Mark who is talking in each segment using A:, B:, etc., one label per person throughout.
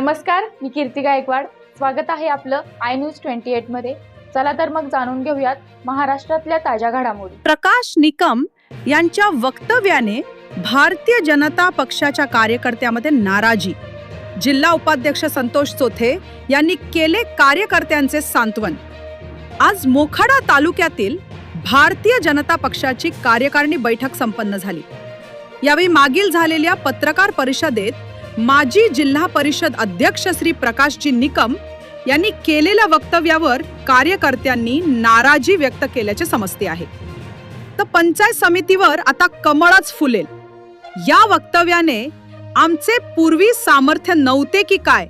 A: नमस्कार मी कीर्ती गायकवाड. स्वागत आहे आपलं आय न्यूज ट्वेंटी एटमध्ये. चला तर मग जाणून घेऊयात महाराष्ट्रातल्या ताज्या घडामोडी.
B: प्रकाश निकम यांच्या वक्तव्याने भारतीय जनता पक्षाच्या कार्यकर्त्यामध्ये नाराजी. जिल्हा उपाध्यक्ष संतोष चोथे यांनी केले कार्यकर्त्यांचे सांत्वन. आज मोखाडा तालुक्यातील भारतीय जनता पक्षाची कार्यकारिणी बैठक संपन्न झाली. यावेळी मागील झालेल्या पत्रकार परिषदेत माजी जिल्हा परिषद अध्यक्ष श्री प्रकाशजी निकम यांनी केलेल्या वक्तव्यावर कार्यकर्त्यांनी नाराजी व्यक्त केल्याचे समजते आहे. तर पंचायत समितीवर आता कमळच फुलेल. या वक्तव्याने आमचे पूर्वी सामर्थ्य नव्हते की काय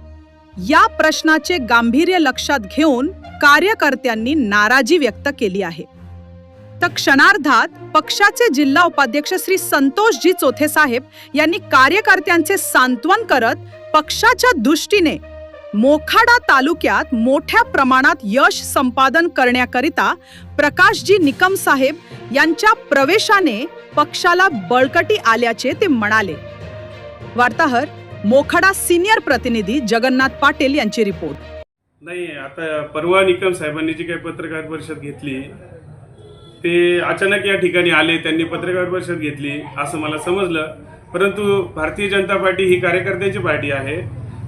B: या प्रश्नाचे गांभीर्य लक्षात घेऊन कार्यकर्त्यांनी नाराजी व्यक्त केली आहे. तर क्षणार्धात पक्षाचे जिल्हा उपाध्यक्ष श्री संतोषजी चोथे साहेब यांनी कार्यकर्त्यांचे सांत्वन करत पक्षाच्या दृष्टीने मोखाडा तालुक्यात मोठ्या प्रमाणात यश संपादन करण्याकरिता प्रकाशजी निकम साहेब यांच्या प्रवेशाने पक्षाला बळकटी आल्याचे ते म्हणाले. वार्ताहर मोखाडा सिनियर प्रतिनिधी जगन्नाथ पाटील यांची रिपोर्ट.
C: नाही आता परवा निकम साहेबांनी जी काही पत्रकार परिषद घेतली ते अचानक या ठिकाणी आले त्यांनी पत्रकार परिषद घेतली असं मला समजलं. परंतु भारतीय जनता पार्टी ही कार्यकर्त्यांची पार्टी आहे.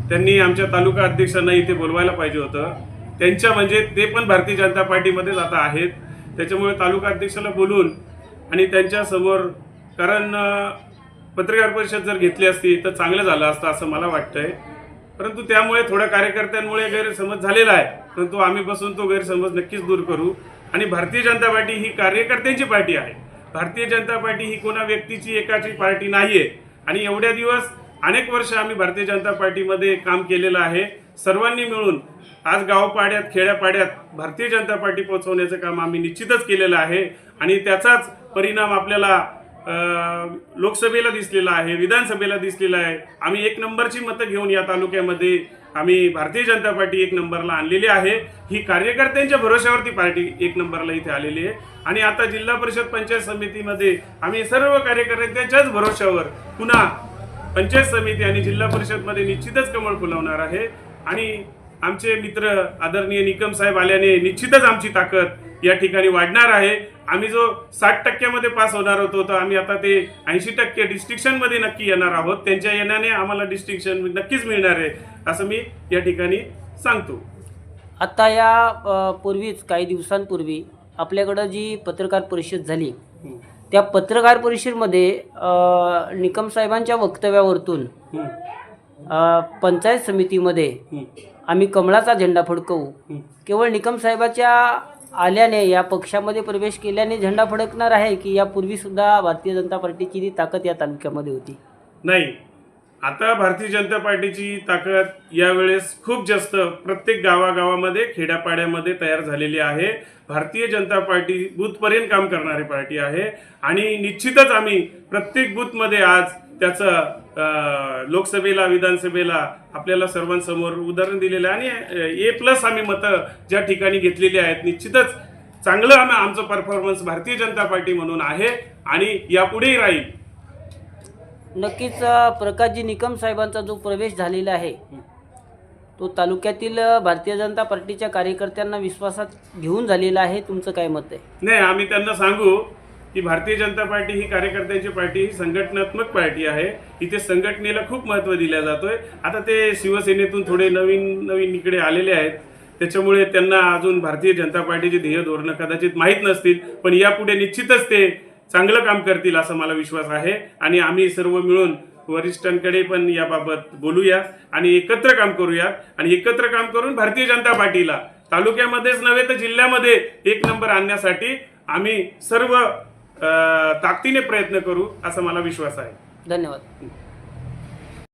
C: त्यांनी आमच्या तालुका अध्यक्षांना इथे बोलवायला पाहिजे होतं. त्यांच्या म्हणजे ते पण भारतीय जनता पार्टीमध्येच आता आहेत. त्याच्यामुळे तालुका अध्यक्षाला बोलून आणि त्यांच्यासमोर कारण पत्रकार परिषद जर घेतली असती तर चांगलं झालं असतं असं मला वाटतंय. परंतु त्यामुळे थोड्या कार्यकर्त्यांमुळे गैरसमज झालेला आहे. परंतु आम्ही बसून तो गैरसमज नक्कीच दूर करू. आणि भारतीय जनता पार्टी ही कार्यकर्त्यांची पार्टी आहे. भारतीय जनता पार्टी ही कोणा व्यक्तीची एकाची पार्टी नाही आहे आणि एवढ्या दिवस अनेक वर्ष आम्ही भारतीय जनता पार्टीमध्ये काम केलेलं आहे. सर्वांनी मिळून आज गावपाड्यात खेड्यापाड्यात भारतीय जनता पार्टी पोहोचवण्याचं काम आम्ही निश्चितच केलेलं आहे. आणि त्याचाच परिणाम आपल्याला लोकसभेला दिसलेला आहे विधानसभेला दिसलेला आहे. आम्ही एक नंबरची मतं घेऊन या तालुक्यामध्ये आम्ही भारतीय जनता पार्टी एक नंबरला आणलेली आहे. ही कार्यकर्त्यांच्या भरोश्यावरती पार्टी एक नंबरला इथे आलेली आहे. आणि आता जिल्हा परिषद पंचायत समितीमध्ये आम्ही सर्व कार्यकर्त्यांच्याच भरोश्यावर पुन्हा पंचायत समिती आणि जिल्हा परिषदमध्ये निश्चितच कमळ फुलवणार आहे. आणि आमचे मित्र आदरणीय निकम साहेब आल्याने निश्चितच आमची ताकद या ठिकाणी वाढणार आहे. आम्ही जो साठ टक्क्यामध्ये पास होणार होतो तर आम्ही आता ते ऐंशी टक्के डिस्ट्रिक्शनमध्ये नक्की येणार आहोत. त्यांच्या येण्याने आम्हाला डिस्ट्रिक्शन नक्कीच मिळणार आहे असं मी या ठिकाणी सांगतो.
D: आता या पूर्वीच काही दिवसांपूर्वी आपल्याकडं जी पत्रकार परिषद झाली त्या पत्रकार परिषदेमध्ये निकम साहेबांच्या वक्तव्यावरतून पंचायत समितीमध्ये आम्ही कमळाचा झेंडा फडकवू. केवळ निकम साहेबाच्या आल्याने या पक्षामध्ये प्रवेश केल्याने झेंडा फडकणार आहे की यापूर्वीसुद्धा भारतीय जनता पार्टीची ती ताकद या तालुक्यामध्ये होती?
C: नाही. आता भारतीय जनता पार्टीची ताकद यावेळेस खूप जास्त प्रत्येक गावागावामध्ये खेड्यापाड्यामध्ये तयार झालेली आहे. भारतीय जनता पार्टी बूथपर्यंत काम करणारी पार्टी आहे. आणि निश्चितच आम्ही प्रत्येक बूथमध्ये आज त्याचं लोकसभेला विधानसभेला आपल्याला सर्वांसमोर उदाहरण दिलेलं आहे. आणि ए प्लस आम्ही मतं ज्या ठिकाणी घेतलेली आहेत निश्चितच चांगलं आम्ही आमचं परफॉर्मन्स भारतीय जनता पार्टी म्हणून आहे आणि यापुढेही राहील.
D: नक्कीच प्रकाशजी निकम साहेबांचा जो प्रवेश झालेला आहे तो तालुक्यातील भारतीय जनता पार्टीच्या कार्यकर्त्यांना विश्वासात घेऊन झालेला आहे. तुमचं काय मत आहे?
C: नाही आम्ही त्यांना सांगू की भारतीय जनता पार्टी ही कार्यकर्त्यांची पार्टी ही संघटनात्मक पार्टी आहे. इथे संघटनेला खूप महत्त्व दिलं जातोय. आता ते शिवसेनेतून थोडे नवीन नवीन इकडे आलेले आहेत. त्याच्यामुळे त्यांना अजून भारतीय जनता पार्टीचे ध्येय धोरणं कदाचित माहीत नसतील पण यापुढे निश्चितच ते चांगलं काम करतील असा मला विश्वास आहे. आणि आम्ही सर्व मिळून वरिष्ठांकडे पण याबाबत बोलूया आणि एकत्र काम करूया. आणि एकत्र काम करून भारतीय जनता पार्टीला तालुक्यामध्येच नव्हे तर जिल्ह्यामध्ये एक नंबर आणण्यासाठी आम्ही सर्व ताकदीने प्रयत्न करू असा मला विश्वास आहे.
D: धन्यवाद.